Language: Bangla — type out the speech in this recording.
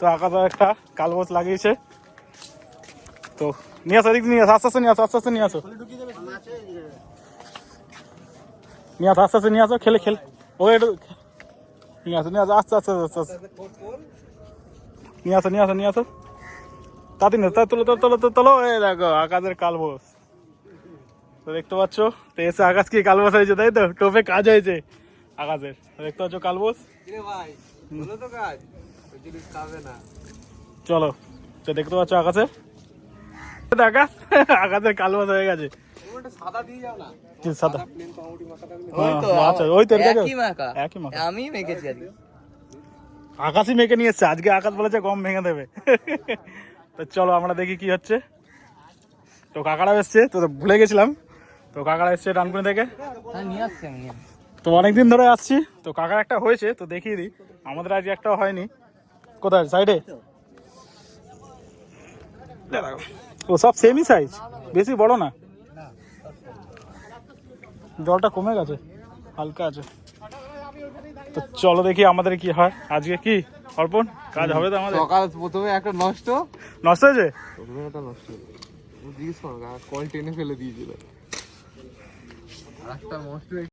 তো আকাশ একটা কালবোস লাগিয়েছে। তো নিয়ে আসো এদিক নিয়ে আসো আস্তে আস্তে নিয়ে আসো আস্তে আস্তে নিয়ে আসো। নিয়ে আসো আস্তে আস্তে নিয়ে আসো খেলে খেলে। ও একটু নিয়ে আসো নিয়ে আসো আস্তে আস্তে আস্তে আস্তে। নিয়ে আসো নিয়ে আসো নিয়ে আসো। তাতে না তা তোলো তোলো তোলো তোলো, এই দেখো আকাশের কালবোস তো দেখতে পাচ্ছ তো এসে আকাশ কি কালবোস হয়েছে তাই তো? টোপে কাজ হয়েছে। আকাশের দেখতে পাচ্ছ কালবোস ভাই তো কাজ। চলো তো দেখতে পাচ্ছ আকাশের আকাশ? আকাশের কালবোস হয়ে গেছে। হ্যাঁ, আজকে। আকাশই মেখে নিয়ে এসছে। আজকে আকাশ বলেছে গম ভেঙে দেবে। তো চলো আমরা দেখি কি হচ্ছে। তো কাকারা এসছে। তো ভুলে গেছিলাম। তো কাকারা এসছে ডানকুনি থেকে। হ্যাঁ। তো অনেকদিন ধরে আসছি। তো কাকার একটা হয়েছে তো দেখিয়ে দিই। আমাদের আজ একটাও হয়নি। কোথায়? সাইডে ও সব সেমই সাইজ বেশি বড় না? জলটা কমে গেছে? হালকা আছে। তো চলো দেখি আমাদের কি হয়। আজকে কি? অর্পণ কাজ হবে তো আমাদের? সকাল প্রথমে একটা নষ্ট। নষ্ট হয়েছে? প্রথমে একটা নষ্ট। জিজ্ঞেস কল টেনে ফেলে দিয়েছিল। একটা নষ্ট